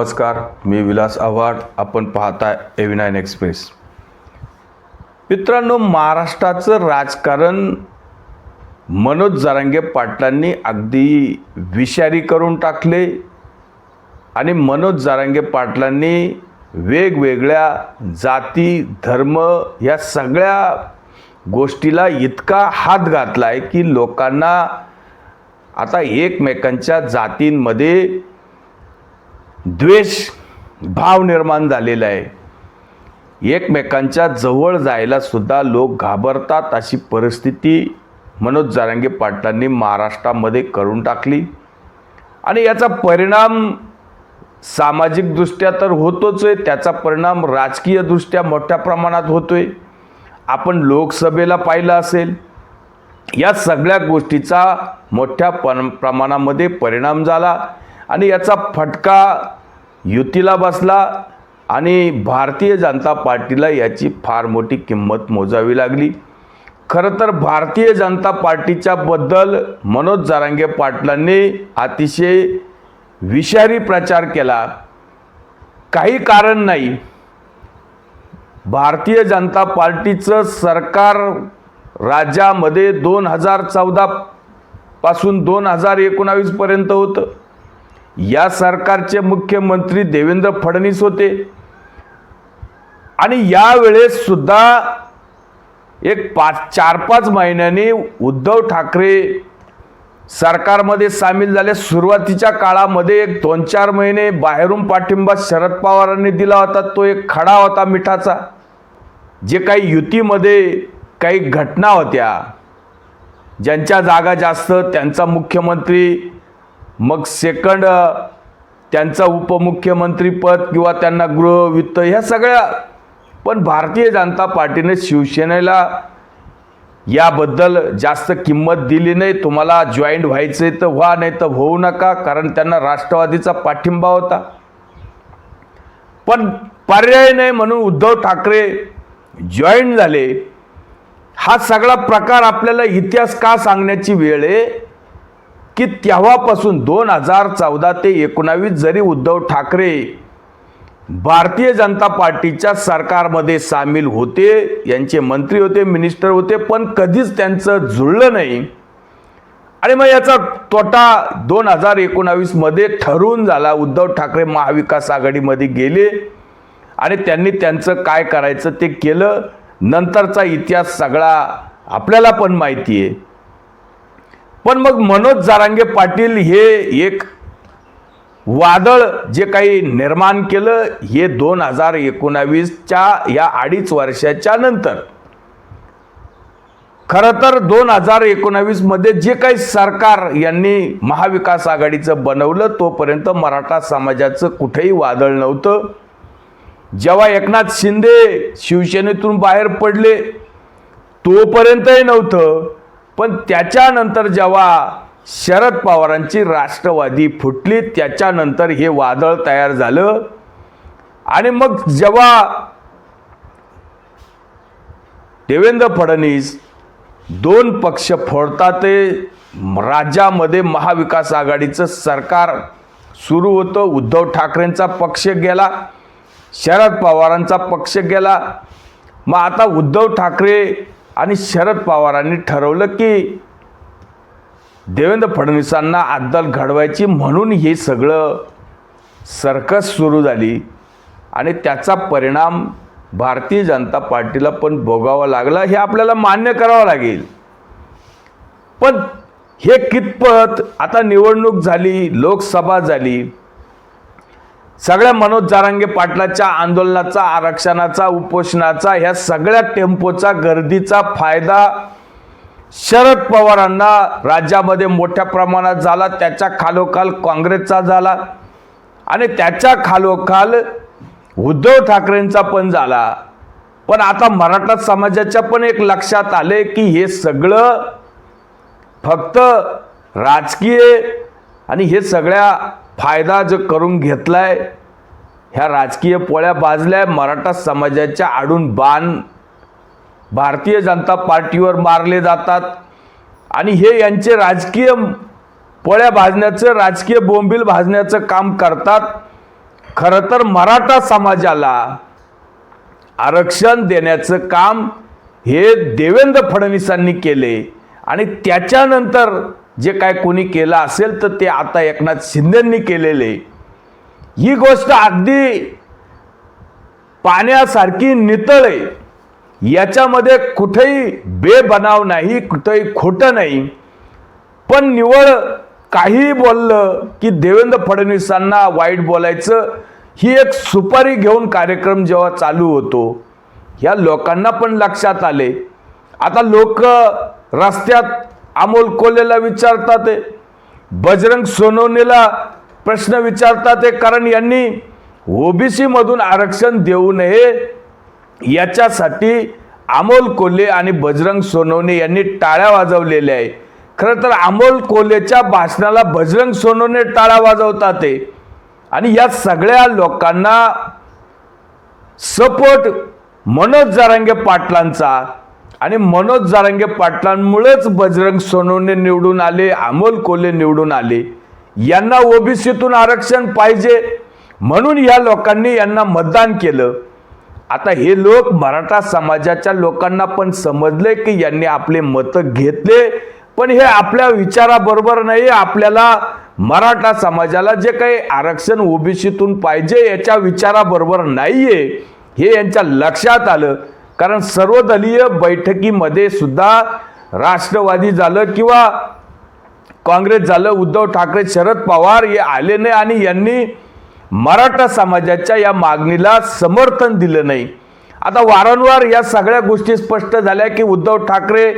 नमस्कार मी विलास आव्हाड. आपण पाहताय एव्ही नाईन एक्सप्रेस मित्रांनो महाराष्ट्राचं राजकारण मनोज जारांगे पाटलांनी अगदी विषारी करून टाकले आणि मनोज जारांगे पाटलांनी वेगवेगळ्या जाती धर्म या सगळ्या गोष्टीला इतका हात घातला आहे की लोकांना आता एकमेकांच्या जातींमध्ये द्वेष भाव निर्माण झालेला आहे. एकमेकांच्या जवळ जायला सुद्धा लोक घाबरतात अशी परिस्थिती मनोज जारांगे पाटलांनी महाराष्ट्रामध्ये करून टाकली. आणि याचा परिणाम सामाजिकदृष्ट्या तर होतोच आहे त्याचा परिणाम राजकीयदृष्ट्या मोठ्या प्रमाणात होतो आहे आपण लोकसभेला पाहिलं असेल या सगळ्या गोष्टीचा मोठ्या प्रमाणामध्ये परिणाम झाला. आणि याचा फटका युतीला बसला आणि भारतीय जनता पार्टीला याची फार मोठी किंमत मोजावी लागली. खरं तर भारतीय जनता पार्टीच्या बद्दल मनोज जारांगे पाटलांनी अतिशय विषारी प्रचार केला. काही कारण नाही. भारतीय जनता पार्टीचं सरकार राज्यामध्ये दोन हजार चौदा पासून दोन हजार एकोणावीसपर्यंत होतं. या सरकारचे मुख्यमंत्री देवेंद्र फडणवीस होते. आणि यावेळेस सुद्धा एक पाच चार पाच महिन्यांनी उद्धव ठाकरे सरकारमध्ये सामील झाले. सुरुवातीच्या काळामध्ये एक दोन चार महिने बाहेरून पाठिंबा शरद पवारांनी दिला होता. तो एक खडा होता मिठाचा. जे काही युतीमध्ये काही घटना होत्या ज्यांच्या जागा जास्त त्यांचा मुख्यमंत्री मग सेकंड त्यांचा उपमुख्यमंत्रीपद किंवा त्यांना गृह वित्त ह्या सगळ्या पण भारतीय जनता पार्टीने शिवसेनेला याबद्दल जास्त किंमत दिली नाही. तुम्हाला जॉईंट व्हायचं तर व्हा नाही तर होऊ नका कारण त्यांना राष्ट्रवादीचा पाठिंबा होता. पण पर्याय नाही म्हणून उद्धव ठाकरे जॉईन झाले. हा सगळा प्रकार आपल्याला इतिहास का सांगण्याची वेळ आहे? की तेव्हापासून दोन हजार चौदा ते एकोणावीस जरी उद्धव ठाकरे भारतीय जनता पार्टीच्या सरकारमध्ये सामील होते यांचे मंत्री होते मिनिस्टर होते पण कधीच त्यांचं जुळलं नाही. आणि मग याचा तोटा दोन हजार एकोणावीसमध्ये ठरून झाला. उद्धव ठाकरे महाविकास आघाडीमध्ये गेले आणि त्यांनी त्यांचं काय करायचं ते केलं. नंतरचा इतिहास सगळा आपल्याला पण माहिती आहे. पण मग मनोज जारांगे पाटील हे एक वादळ जे काही निर्माण केलं हे दोन हजार एकोणावीसच्या या अडीच वर्षाच्या नंतर. खरं तर दोन हजार एकोणावीसमध्ये जे काही सरकार यांनी महाविकास आघाडीचं बनवलं तोपर्यंत मराठा समाजाचं कुठेही वादळ नव्हतं. जेव्हा एकनाथ शिंदे शिवसेनेतून बाहेर पडले तोपर्यंतही नव्हतं. पण त्याच्यानंतर जेव्हा शरद पवारांची राष्ट्रवादी फुटली त्याच्यानंतर हे वादळ तयार झालं. आणि मग जेव्हा देवेंद्र फडणवीस दोन पक्ष फोडतात ते राज्यामध्ये महाविकास आघाडीचं सरकार सुरू होतं. उद्धव ठाकरेंचा पक्ष गेला शरद पवारांचा पक्ष गेला. मग आता उद्धव ठाकरे आणि शरद पवारांनी ठरवलं की देवेंद्र फडणवीसांना अद्दल घडवायची म्हणून हे सगळं सर्कस सुरू झाली. आणि त्याचा परिणाम भारतीय जनता पार्टीला पण भोगावा लागला हे आपल्याला मान्य करावं लागेल. पण हे कितपत आता निवडणूक झाली लोकसभा झाली सगळ्या मनोज जारांगे पाटलाच्या आंदोलनाचा आरक्षणाचा उपोषणाचा ह्या सगळ्या टेम्पोचा गर्दीचा फायदा शरद पवारांना राज्यामध्ये मोठ्या प्रमाणात झाला. त्याच्या खालोखाल काँग्रेसचा झाला. आणि त्याच्या खालोखाल उद्धव ठाकरेंचा पण झाला. पण आता मराठा समाजाच्या पण एक लक्षात आले की हे सगळं फक्त राजकीय आणि हे सगळ्या फायदा जो करून घेतलाय ह्या राजकीय पोळ्या बाजल्या मराठा समाजाच्या आडून बाण भारतीय जनता पार्टीवर मारले जातात. आणि हे यांचे राजकीय पोळ्या भाजण्याचं राजकीय बोंबील भाजण्याचं काम करतात. खरं तर मराठा समाजाला आरक्षण देण्याचं काम हे देवेंद्र फडणवीसांनी केले. आणि त्याच्यानंतर जे काय कोणी केलं असेल तर ते आता एकनाथ शिंदेंनी केलेले. ही गोष्ट अगदी पाण्यासारखी नितळ आहे. याच्यामध्ये कुठेही बेबनाव नाही कुठेही खोटं नाही. पण निवळ काहीही बोललं की देवेंद्र फडणवीसांना वाईट बोलायचं ही एक सुपारी घेऊन कार्यक्रम जेव्हा चालू होतो ह्या लोकांना पण लक्षात आले. आता लोक रस्त्यात अमोल कोल्हेला विचारतात बजरंग सोनवणेला प्रश्न विचारतात आहे कारण यांनी ओबीसीमधून आरक्षण देऊ नये याच्यासाठी अमोल कोल्हे आणि बजरंग सोनवणे यांनी टाळ्या वाजवलेल्या आहे. खरं तर अमोल कोल्हेच्या भाषणाला बजरंग सोनवणे टाळ्या वाजवतात. आणि या सगळ्या लोकांना सपोर्ट मनोज जारांगे पाटलांचा आणि मनोज जारंगे पाटलांमुळेच बजरंग सोनवणे निवडून आले अमोल कोल्हे निवडून आले. यांना ओबीसीतून आरक्षण पाहिजे म्हणून या लोकांनी यांना मतदान केलं. आता हे लोक मराठा समाजाच्या लोकांना पण समजले की यांनी आपले मतं घेतले पण हे आपल्या विचाराबरोबर नाही आपल्याला मराठा समाजाला जे काही आरक्षण ओबीसीतून पाहिजे याच्या विचाराबरोबर नाहीये हे यांच्या लक्षात आलं. कारण सर्वदलीय बैठकीमध्ये सुद्धा राष्ट्रवादी झालं किंवा काँग्रेस झालं उद्धव ठाकरे शरद पवार हे आले नाही आणि यांनी मराठा समाजाच्या या मागणीला समर्थन दिलं नाही. आता वारंवार या सगळ्या गोष्टी स्पष्ट झाल्या की उद्धव ठाकरे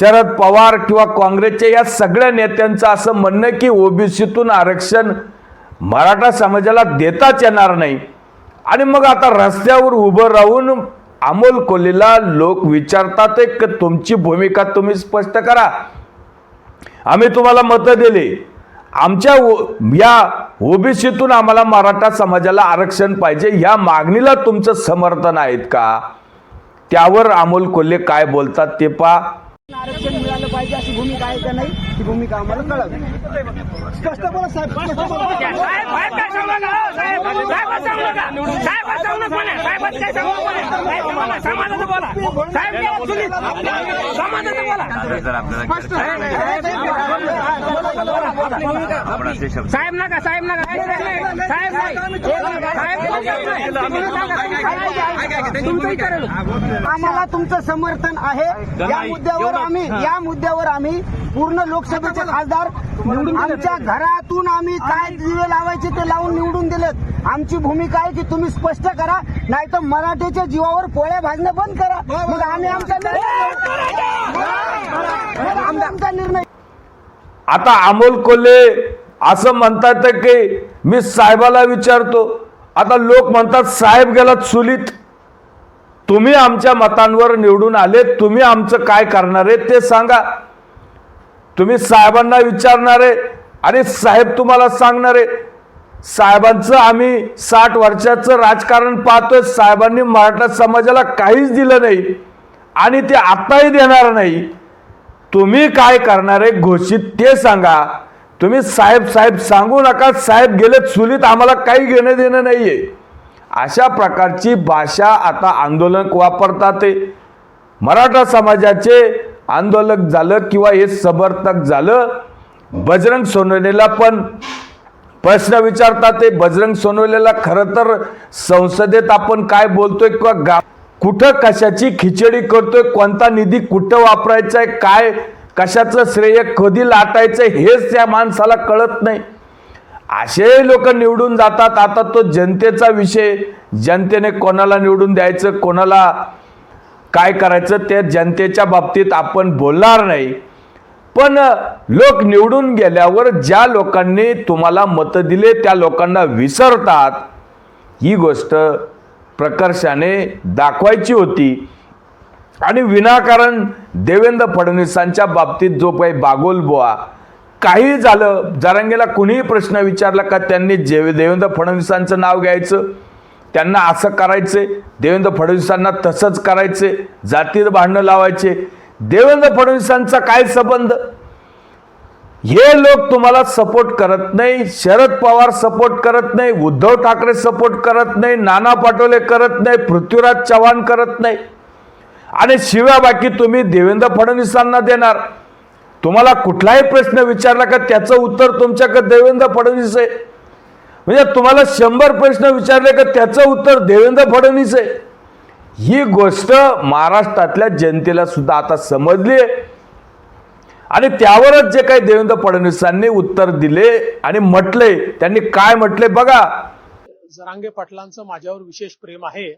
शरद पवार किंवा काँग्रेसच्या या सगळ्या नेत्यांचं असं म्हणणं की ओबीसीतून आरक्षण मराठा समाजाला देताच येणार नाही. आणि मग आता रस्त्यावर उभं राहून अमोल कोल्हेला लोक विचारतात की तुमची भूमिका तुम्ही स्पष्ट करा. आम्ही तुम्हाला मतं दिली. आमच्या ओ- या ओबीसीतून आम्हाला मराठा समाजाला आरक्षण पाहिजे या मागणीला तुमचं समर्थन आहेत का? त्यावर अमोल कोल्हे काय बोलतात ते पा आरक्षण मिळालं पाहिजे अशी भूमिका आहे का नाही? ती भूमिका आम्हाला कळावी स्पष्ट बोला साहेब स्पष्ट हो, समाजाचं बोला. साहेब नका साहेब नका. साहेब आम्हाला तुमचं समर्थन आहे. या मुद्द्यावर आम्ही या मुद्द्यावर आम्ही पूर्ण लोकसभेचे खासदार आमच्या घरातून आम्ही काय दिवे लावायचे ते लावून निवडून दिलेत. आमची भूमिका आहे की तुम्ही स्पष्ट करा नाही तर मराठीच्या जीवावर पोळ्या भाजणं बंद करा. मग आम्ही आमचा निर्णय आमचा निर्णय आता अमोल कोल्हे असं म्हणतात की मी साहेबाला विचारतो. आता लोक म्हणतात साहेब गेला चुलीत. तुम्ही आमच्या मतांवर निवडून आले. तुम्ही आमचं काय करणार आहे ते सांगा. तुम्ही साहेबांना विचारणार आहे आणि साहेब तुम्हाला सांगणार आहे. साहेबांचं आम्ही साठ वर्षाचं राजकारण पाहतोय. साहेबांनी मराठा समाजाला काहीच दिलं नाही आणि ते आत्ताही देणार नाही. तुम्ही काय करणार आहे घोषित ते सांगा. तुम्ही साहेब साहेब सांगू नका साहेब गेले चुलीत आम्हाला काही घेणं देणं नाही आहे अशा प्रकारची भाषा आता आंदोलक वापरतात मराठा समाजाचे आंदोलक झालं किंवा हे समर्थक झालं बजरंग सोनवलेला पण प्रश्न विचारतात ते बजरंग सोनवलेला खरं तर संसदेत आपण काय बोलतोय किंवा गा कुठं कशाची खिचडी करतोय कोणता निधी कुठं वापरायचा आहे काय कशाचं श्रेय कधी लाटायचं हेच त्या माणसाला कळत नाही. असे लोक निवडून जातात. आता तो जनतेचा विषय. जनतेने कोणाला निवडून द्यायचं कोणाला काय करायचं ते जनतेच्या बाबतीत आपण बोलणार नाही. पण लोक निवडून गेल्यावर ज्या लोकांनी तुम्हाला मतं दिले त्या लोकांना विसरतात. ही गोष्ट प्रकर्षाने दाखवायची होती. आणि विनाकारण देवेंद्र फडणवीसांच्या बाबतीत जो काही बागोलबुवा काही झालं जरांगेला कुणीही प्रश्न विचारला का त्यांनी जे देवेंद्र फडणवीसांचं नाव घ्यायचं? त्यांना असं करायचे देवेंद्र फडणवीसांना तसंच करायचे जातीत भांडणं लावायचे. देवेंद्र फडणवीसांचा काय संबंध? हे लोक तुम्हाला सपोर्ट करत नाही शरद पवार सपोर्ट करत नाही उद्धव ठाकरे सपोर्ट करत नाही नाना पाटोले करत नाही पृथ्वीराज चव्हाण करत नाही. आणि शिव्या बाकी तुम्ही देवेंद्र फडणवीसांना देणार. तुम्हाला कुठलाही प्रश्न विचारला का त्याचं उत्तर तुमच्याकडे देवेंद्र फडणवीस आहे. म्हणजे तुम्हाला शंभर प्रश्न विचारले का त्याचं उत्तर देवेंद्र फडणवीस आहे. ही गोष्ट महाराष्ट्रातल्या जनतेला सुद्धा आता समजली आहे. आणि त्यावरच जे काही देवेंद्र फडणवीसांनी उत्तर दिले आणि म्हटले त्यांनी काय म्हटले बघा. जरांगे पाटलांचं माझ्यावर विशेष प्रेम आहे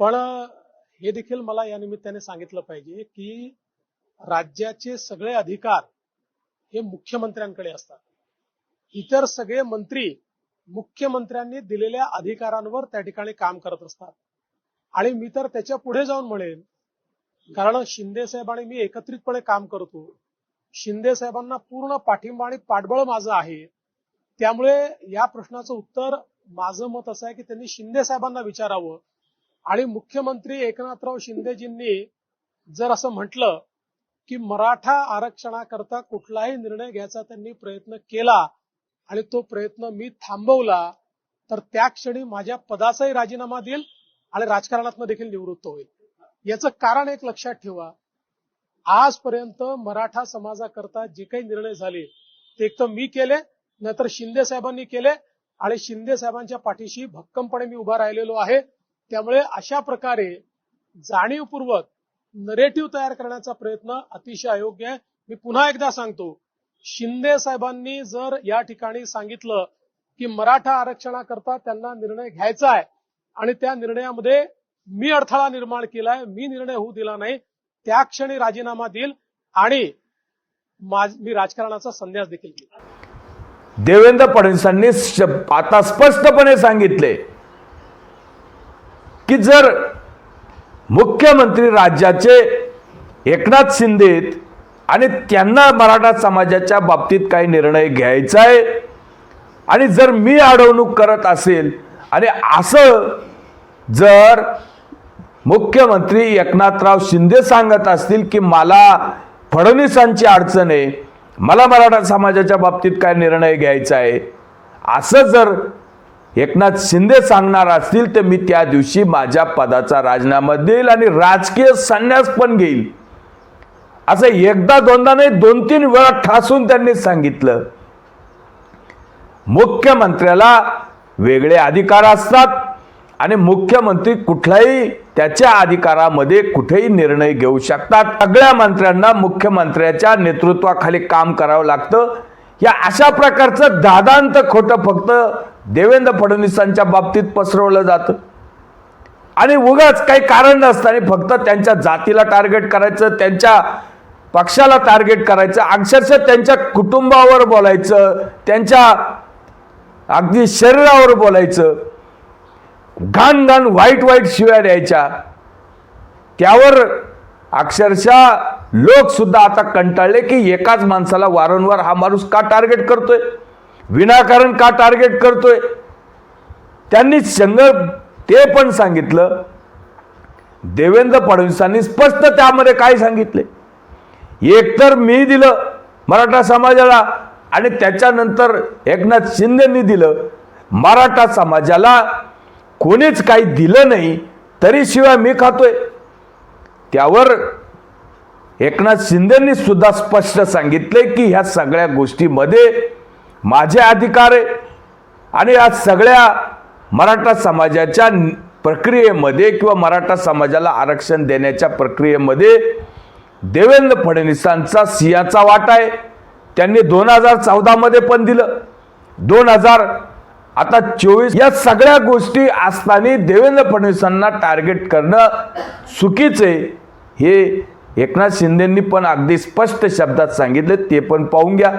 पण हे देखील मला या निमित्ताने सांगितलं पाहिजे की राज्याचे सगळे अधिकार हे मुख्यमंत्र्यांकडे असतात. इतर सगळे मंत्री मुख्यमंत्र्यांनी दिलेल्या अधिकारांवर त्या ठिकाणी काम करत असतात. आणि मी तर त्याच्या पुढे जाऊन म्हणेन कारण शिंदे साहेब आणि मी एकत्रितपणे काम करतो. शिंदे साहेबांना पूर्ण पाठिंबा आणि पाठबळ माझं आहे. त्यामुळे या प्रश्नाचं उत्तर माझं मत असं आहे की त्यांनी शिंदे साहेबांना विचारावं. आणि मुख्यमंत्री एकनाथराव शिंदेजींनी जर असं म्हटलं की मराठा आरक्षणाकरता कुठलाही निर्णय घ्यायचा त्यांनी प्रयत्न केला आणि तो प्रयत्न मी थांबवला तर त्या क्षणी माझ्या पदाचाही राजीनामा देईल आणि राजकारणात देखील निवृत्त होईल. याचं कारण एक लक्षात ठेवा. आजपर्यंत मराठा समाजाकरता जे काही निर्णय झाले ते एक तर मी केले नाहीतर शिंदे साहेबांनी केले आणि शिंदे साहेबांच्या पाठीशी भक्कमपणे मी उभा राहिलेलो आहे. त्यामुळे अशा प्रकारे जाणीवपूर्वक नरेटिव्ह तयार करण्याचा प्रयत्न अतिशय अयोग्य आहे. मी पुन्हा एकदा सांगतो शिंदे साहेबांनी जर या ठिकाणी सांगितलं की मराठा आरक्षणाकरता त्यांना निर्णय घ्यायचा आहे आणि त्या निर्णयामध्ये मी अडथळा निर्माण केलाय मी निर्णय होऊ दिला नाही त्या क्षणी राजीनामा देईल आणि मी राजकारणाचा संन्यास देखील घेईल देवेंद्र फडणवीसांनी आता स्पष्टपणे सांगितले की जर मुख्यमंत्री राज्याचे एकनाथ शिंदे आणि त्यांना मराठा समाजाच्या बाबतीत काही निर्णय घ्यायचा आहे आणि जर मी अडवणूक करत असेल आणि असं जर मुख्यमंत्री एकनाथराव शिंदे सांगत असतील की मला फडणवीसांची अडचण आहे. मला मराठा समाजाच्या बाबतीत काय निर्णय घ्यायचा आहे? असं जर एकनाथ शिंदे सांगणार असतील तर मी त्या दिवशी माझ्या पदाचा राजीनामा देईल आणि राजकीय संन्यास पण घेईल. असं एकदा दोनदा नाही दोन तीन वेळा ठासून त्यांनी सांगितलं. मुख्यमंत्र्याला वेगळे अधिकार असतात आणि मुख्यमंत्री कुठलाही त्याच्या अधिकारामध्ये कुठेही निर्णय घेऊ शकतात. सगळ्या मंत्र्यांना मुख्यमंत्र्याच्या नेतृत्वाखाली काम करावं लागतं. या अशा प्रकारचं दादांत खोटं फक्त देवेंद्र फडणवीसांच्या बाबतीत पसरवलं जातं. आणि उगाच काही कारण नसताना फक्त त्यांच्या जातीला टार्गेट करायचं त्यांच्या पक्षाला टार्गेट करायचं अक्षरशः त्यांच्या कुटुंबावर बोलायचं त्यांच्या अगदी शरीरावर बोलायचं. घाण घाण वाईट वाईट शिव्या द्यायच्या. त्यावर अक्षरशः लोकसुद्धा आता कंटाळले की एकाच माणसाला वारंवार हा माणूस का टार्गेट करतोय? विनाकारण का टार्गेट करतोय? त्यांनी संघ ते पण सांगितलं. देवेंद्र फडणवीसांनी स्पष्ट त्यामध्ये काय सांगितले? एकतर मी दिलं मराठा समाजाला आणि त्याच्यानंतर एकनाथ शिंदेनी दिलं. मराठा समाजाला कोणीच काही दिलं नाही तरी शिवाय मी खातोय. त्यावर एकनाथ शिंदेनी सुद्धा स्पष्ट सांगितले की ह्या सगळ्या गोष्टीमध्ये माझे अधिकार आहे. आणि या सगळ्या मराठा समाजाच्या प्रक्रियेमध्ये किंवा मराठा समाजाला आरक्षण देण्याच्या प्रक्रियेमध्ये देवेंद्र फडणवीसांचा सिंहाचा वाटा आहे. त्यांनी दोन हजार चौदामध्ये पण दिलं. दोन हजार आता चोवीस या सगळ्या गोष्टी असताना देवेंद्र फडणवीसांना टार्गेट करणं चुकीचं आहे हे एकनाथ शिंदेंनी पण अगदी स्पष्ट शब्दात सांगितले ते पण पाहून घ्या.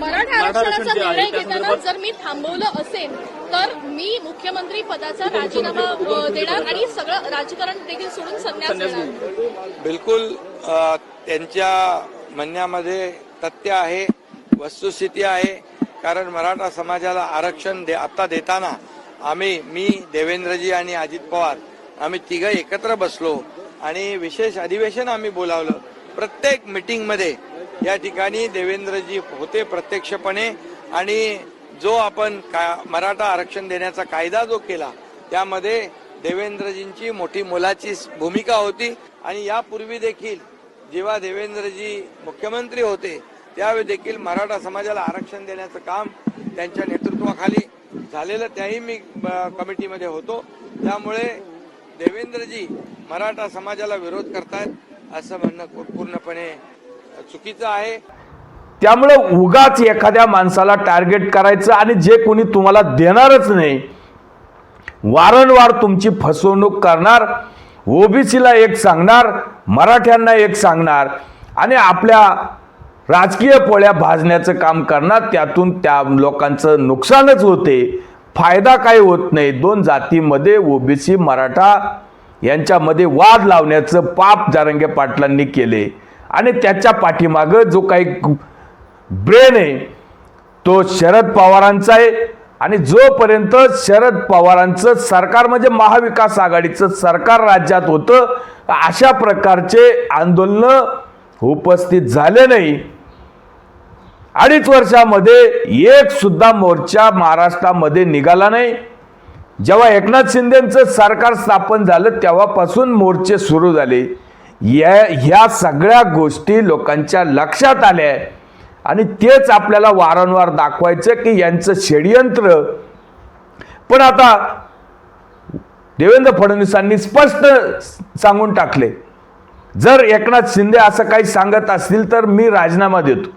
मराठा आरक्षणाचा निर्णय घेताना जर मी थांबवलं असेल तर मी मुख्यमंत्री पदाचा राजीनामा देणार आणि सगळं राजकारण देखील सोडून संन्यास घेणार बिलकुल त्यांच्या म्हणण्यामध्ये तथ्य आहे वस्तुस्थिती आहे कारण मराठा समाजाला आरक्षण दे आता देताना आम्ही मी देवेंद्रजी आणि अजित पवार आम्ही तिघं एकत्र बसलो आणि विशेष अधिवेशन आम्ही बोलावलं. प्रत्येक मिटिंगमध्ये या ठिकाणी देवेंद्रजी होते प्रत्यक्षपणे आणि जो आपण का मराठा आरक्षण देण्याचा कायदा जो केला त्यामध्ये देवेंद्रजींची मोठी मोलाची भूमिका होती. आणि यापूर्वी देखील जेव्हा देवेंद्रजी मुख्यमंत्री होते त्यावेळी देखील मराठा समाजाला आरक्षण देण्याचं काम त्यांच्या नेतृत्वाखाली झालेलं त्याही मी कमिटीमध्ये होतो. त्यामुळे देवेंद्रजी मराठा समाजाला विरोध करतायत असं म्हणणं पूर्णपणे चुकीचं आहे. त्यामुळे उगाच एखाद्या माणसाला टार्गेट करायचं आणि जे कोणी तुम्हाला देणारच नाही वारंवार तुमची फसवणूक करणार ओबीसीला एक सांगणार मराठ्यांना एक सांगणार आणि आपल्या राजकीय पोळ्या भाजण्याचं काम करणार त्यातून त्या लोकांचं नुकसानच होते. फायदा काही होत नाही. दोन जातीमध्ये ओबीसी मराठा यांच्यामध्ये वाद लावण्याचं पाप जारंगे पाटलांनी केले. आणि त्याच्या पाठीमागं जो काही ब्रेन आहे तो शरद पवारांचा आहे. आणि जोपर्यंत शरद पवारांचं सरकार म्हणजे महाविकास आघाडीचं सरकार राज्यात होतं अशा प्रकारचे आंदोलनं उपस्थित झाले नाही. अडीच वर्षामध्ये एक सुद्धा मोर्चा महाराष्ट्रामध्ये निघाला नाही. जेव्हा एकनाथ शिंदेचं सरकार स्थापन झालं तेव्हापासून मोर्चे सुरू झाले. या ह्या सगळ्या गोष्टी लोकांच्या लक्षात आल्या. आणि तेच आपल्याला वारंवार दाखवायचं की यांचं षडयंत्र. पण आता देवेंद्र फडणवीसांनी स्पष्ट सांगून टाकले. जर एकनाथ शिंदे असं काही सांगत असतील तर मी राजीनामा देतो.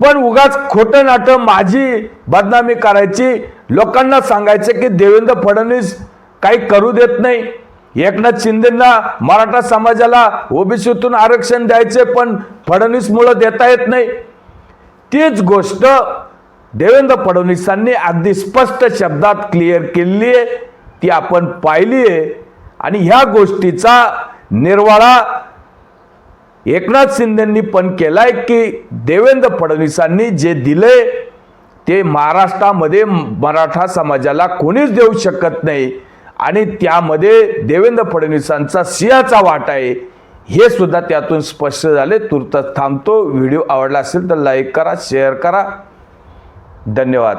पण उगाच खोटं नाटं माझी बदनामी करायची लोकांना सांगायचं की देवेंद्र फडणवीस काही करू देत नाही. एकनाथ शिंदेंना मराठा समाजाला ओबीसीतून आरक्षण द्यायचे पण फडणवीसमुळं देता येत नाही. तीच गोष्ट देवेंद्र फडणवीसांनी अगदी स्पष्ट शब्दात क्लिअर केलेली आहे ती आपण पाहिली आहे. आणि ह्या गोष्टीचा निर्वाळा एकनाथ शिंदेंनी पण केलाय की देवेंद्र फडणवीसांनी जे दिले ते महाराष्ट्रामध्ये मराठा समाजाला कोणीच देऊ शकत नाही. आणि त्यामध्ये देवेंद्र फडणवीसांचा सिंहाचा वाटा आहे. हे सुद्धा त्यातून स्पष्ट झाले. तुर्त थांबतो. व्हिडिओ आवडला असेल तर लाईक करा शेअर करा. धन्यवाद.